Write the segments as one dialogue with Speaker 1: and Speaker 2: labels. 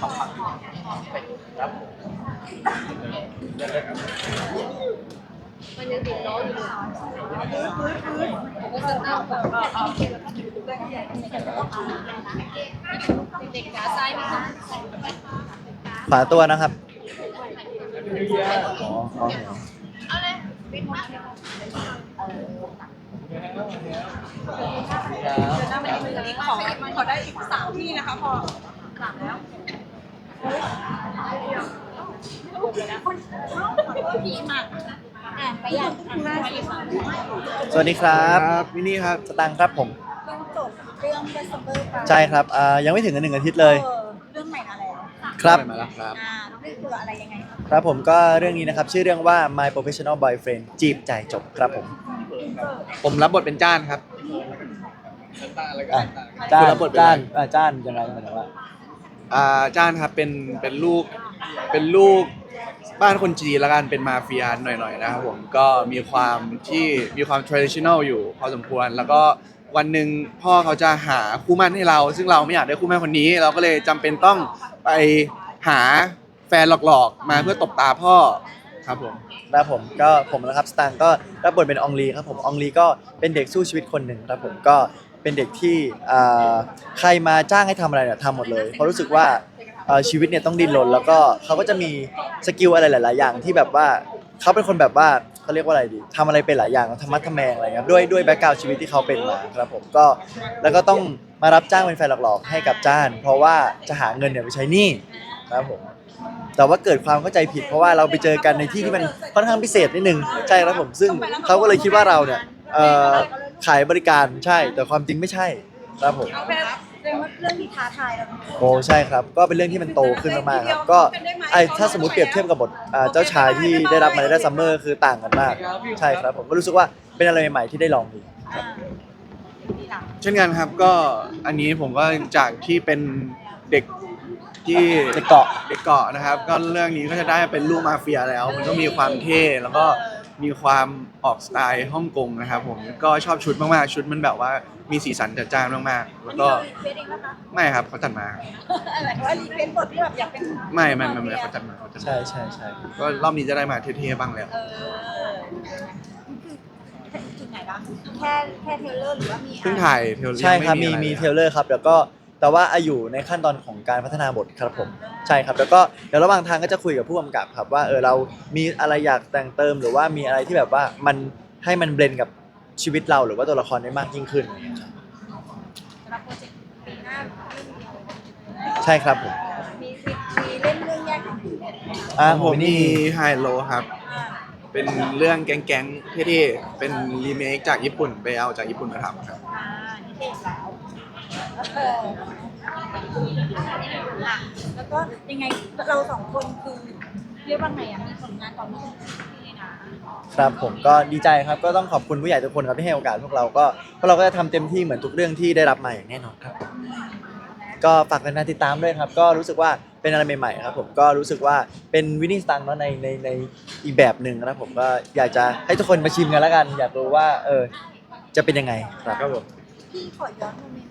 Speaker 1: ปังปังอยู่ครับผม
Speaker 2: มันยังติดล้ออยู่เลยผมก็จะนั่งแบบเออเด็กขาซ้ายนะคะ
Speaker 3: ขวาตัวนะครับ
Speaker 2: เอาเลยเปิดมา
Speaker 4: หน้ามันอีกทีขอขอได้อีกสามที่นะคะพอหลังแล้ว
Speaker 2: พี่มากอะไปยัง
Speaker 4: ห้าสี่สาม
Speaker 3: สวัสดีครับ
Speaker 1: วินนี่ครับ
Speaker 3: สตังค์ครับผม
Speaker 4: เพิ่งจบเรื่องเดซเบอร์ไป
Speaker 3: ใช่ครับอ่ายังไม่ถึงกันหนึ่งอาทิตย์เลย
Speaker 4: เออเรื่องใหม่มาแล้ว
Speaker 3: ครับ
Speaker 1: มาแล้วครับ
Speaker 4: อ่าเรื่องคืออะไรยังไงคะ
Speaker 3: ครับผมก็เรื่องนี้นะครับ ชื่อเรื่องว่า My Professional Boyfriend จีบจ่ายจบครับผม
Speaker 1: ผมรับบทเป็นจ้านครับ
Speaker 3: อะจ้าน
Speaker 1: คุณรับบทเป็นอะไร
Speaker 3: จ้านอ่าจ้านยังไงหมายถึงว่า
Speaker 1: อ่าจ้านครับเป็นเป็นลูกเป็นลูกบ้านคนจีนละกันเป็นมาเฟียหน่อยๆนะครับผมก็มีความที่มีความ traditional อยู่พอสมควร แล้วก็วันหนึ่งพ่อเขาจะหาคู่มั่นให้เรา ซึ่งเราไม่อยากได้คู่มั่นคนนี้ เราก็เลยจำเป็นต้องไปหาแฟนหลอกๆ มาเพื่อตบตาพ่อครับผม
Speaker 3: ครับผมก็ผมนะครับสตางค์ก็รับบทเป็นอองลีครับผมอองลีก็เป็นเด็กสู้ชีวิตคนหนึ่งครับผมก็ เป็นเด็กที่อ่าใครมาจ้างให้ทำอะไรเนี่ยทำหมดเลยเพราะรู้สึกว่าเอ่อชีวิตเนี่ยต้องดิ้นรนแล้วก็เขาก็จะมีสกิลอะไรหลาย ๆ อย่างที่แบบว่าเขาเป็นคนแบบว่าเขาเรียกว่าอะไรดีทำอะไรเป็นหลายอย่างทำมัดทำแมงอะไรเงี้ยด้วยด้วยแบ็กกราวชีวิตที่เขาเป็นมาครับผมก็แล้วก็ต้องมารับจ้างเป็นแฟนหลอก ๆ ให้กับจ้าน เพราะว่าจะหาเงินเนี่ยไปใช้หนี้ครับผม แต่ว่าเกิดความเข้าใจผิดเพราะว่าเราไปเจอกันในที่ที่มันค่อนข้างพิเศษนิดนึงใช่ครับผมซึ่งเขาก็เลยคิดว่าเราเนี่ยเอ่อ ขายบริการใช่ แต่ความจริงไม่ใช่ครับผม
Speaker 4: เอาแบบเรื่องว่าเรื่องที่ท้าทายเรา
Speaker 3: โอ้ใช่ครับ ก็เป็นเรื่องที่มันโตขึ้นมากๆครับ ก็ไอถ้าสมมติเปรียบเทียบกับบทอ่าเจ้าชายที่ได้รับมาในได้ซัมเมอร์คือต่างกันมาก ใช่ครับผมก็รู้สึกว่าเป็นอะไรใหม่ๆที่ได้ลองดู
Speaker 4: อ่าทีหลัง
Speaker 1: เช่นกันครับก็อันนี้ผมก็จากที่เป็นเด็กที่
Speaker 3: เด็กเกาะ
Speaker 1: เด็กเกาะนะครับ ก็เรื่องนี้ก็จะได้เป็นลูกมาเฟียแล้ว มันก็มีความเท่แล้วก็ มีความออกสไตล์ฮ่องกงนะครับผมก็ชอบชุดมากๆ ชุดมันแบบว่ามีสีสันจัดจ้านมากๆ
Speaker 4: อั
Speaker 1: แล้
Speaker 4: น
Speaker 1: ว
Speaker 4: นี้
Speaker 1: ก็
Speaker 4: เรารีเควสเองนะคะ
Speaker 1: ไม่ครับเขาจัดมา
Speaker 4: หมายถึงว่ารีเควสบทที่แบบอยากเป็น
Speaker 1: ไม่ไม่ไม่ไม่เขาจัดมาเขาจัดมา
Speaker 3: ใช่ใช่ใช่
Speaker 1: ก็รอบนี้จะได้มาเท่ๆบ้างแล้ว
Speaker 4: เออคือจุดไหนบ้างแค่แค่เทรลเลอร์หรือว่ามี
Speaker 1: เพิ่งถ่ายเทล
Speaker 3: ใช่ครับ
Speaker 1: ยัง
Speaker 3: มี
Speaker 1: ไอะไร
Speaker 3: มี
Speaker 1: เลย
Speaker 3: เทรลเลอร์ครับ แล้วก็ แต่ว่าอาอยู่ในขั้นตอนของการพัฒนาบทครับผมใช่ครับ แล้วก็เดี๋ยวระหว่างทางก็จะคุยกับผู้กำกับครับว่าเออเรามีอะไรอยากแต่งเติม หรือว่ามีอะไรที่แบบว่ามันให้มันเบลนกับชีวิตเราหรือว่าตัวละครได้มากยิ่งขึ้น
Speaker 4: สำหรับโปรเจกต์ปีหน้าเรื่องเดียว
Speaker 3: ใช่ครับผม
Speaker 4: มีมีเล่นเรื่องแยกของผีไหมคะ
Speaker 3: อ่า
Speaker 1: ของผม
Speaker 3: นี่
Speaker 1: มีไฮโลครับ
Speaker 4: อ่า
Speaker 1: เป็นเรื่องแก๊งๆเท่ๆเป็นรีเมคจากญี่ปุ่นไปเอาจากญี่ปุ่นมาทำครับ
Speaker 4: อ่านี่เด็กแล้ว เอออะแล้วก็ยังไงเราสองคนคือเรียกว่าไงอะมีผลงานต่อเนื่องที่นะครับ
Speaker 3: ผมก็ดีใจครับก็ต้องขอบคุณผู้ใหญ่ทุกคนครับที่ให้โอกาสพวกเราก็พวกเราก็จะทำเต็มที่เหมือนทุกเรื่องที่ได้รับมาอย่างแน่นอนครับ ก็ฝากแฟนๆติดตามด้วยครับ ก็รู้สึกว่าเป็นอะไรใหม่ๆครับผมก็รู้สึกว่าเป็นวินนิ่งสตังเนาะในในในอีกแบบหนึ่งนะครับผมก็อยากจะให้ทุกคนมาชิมกันแล้วกัน อยากรู้ว่าเออจะเป็นยังไงครับ
Speaker 1: ครับผม
Speaker 4: พี่ขอย้อนโมเมนต์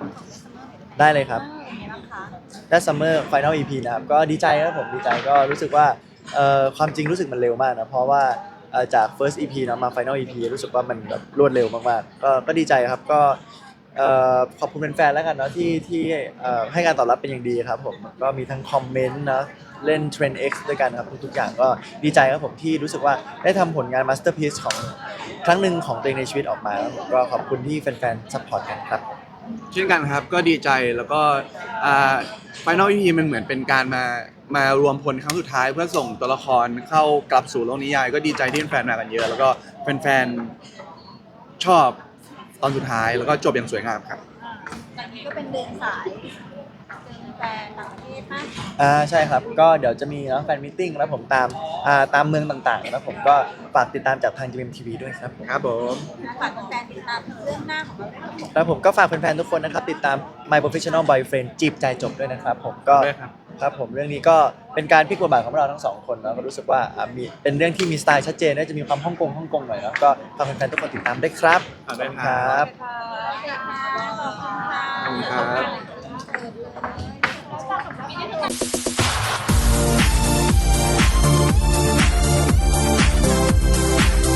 Speaker 4: ที่พี่ไปนั่งของเดซเมอร์หน่อยได้ไหม
Speaker 3: ได้เลยครับ
Speaker 4: ออเป็นไงบ้างคะ
Speaker 3: ได้ซัมเมอร์ไฟนอลอีพีนะครับ ก็ดีใจครับผมดีใจก็รู้สึกว่าเอ่อความจริงรู้สึกมันเร็วมากนะ เพราะว่าเอ่อจาก first EP เนอะมา final EP รู้สึกว่ามันแบบรวดเร็วมากๆ ก็ก็ดีใจครับก็เอ่อขอบคุณแฟนๆแล้วกันเนาะที่ที่เอ่อให้การตอบรับเป็นอย่างดีครับผมก็มีทั้งคอมเมนต์นะเล่น Trend X ด้วยกันครับทุกๆอย่างก็ดีใจครับผมที่รู้สึกว่าได้ทำผลงาน masterpiece ของครั้งหนึ่งของตัวเองในชีวิตออกมาครับผมก็ขอบคุณที่แฟนๆ support กันครับ
Speaker 1: เช่นกันครับก็ดีใจแล้วก็ไฟนอล EP มันเหมือนเป็นการมามารวมพลครั้งสุดท้ายเพื่อส่งตัวละครเข้ากลับสู่โลกนิยาย ก็ดีใจที่แฟนๆมากันเยอะ แล้วก็แฟนๆชอบตอนสุดท้ายแล้วก็จบอย่างสวยงามครับ
Speaker 4: อ่าจากนี้ก็เป็นเดินสายเจอแฟนต่างประเทศมาก
Speaker 3: อ่าใช่ครับ ก็เดี๋ยวจะมีเนาะแฟนมิทติ้งแล้วผมตาม อ่าตามเมืองต่างๆแล้วผมก็ฝากติดตามจากทาง GMTV ด้วยครับผม
Speaker 1: ครับผม
Speaker 4: ฝากแฟนๆติดตามเรื่องหน้าของเราด้วยนะครับ
Speaker 3: แล้วผมก็ฝากแฟนๆทุกคนนะครับ ติดตาม My Professional Boyfriend จีบใจจบด้วยนะครับผมก็
Speaker 1: ด้วยครับ
Speaker 3: ครับผมเรื่องนี้ก็เป็นการพลิกบทบาทของเราทั้งสองคนเนาะก็รู้สึกว่าอ่ามีเป็นเรื่องที่มีสไตล์ชัดเจนและจะมีความฮ่องกงฮ่องกงหน่อยเนาะก็ฝากแฟนๆทุกคนติดตามด้วยครับ
Speaker 1: ฝากด้วย
Speaker 3: ค
Speaker 1: ครั
Speaker 3: รับ
Speaker 4: ขอบคุณค่ะขอบคุณค่ะ
Speaker 1: ขอบคุณครับ
Speaker 4: เปิดเลย
Speaker 2: อ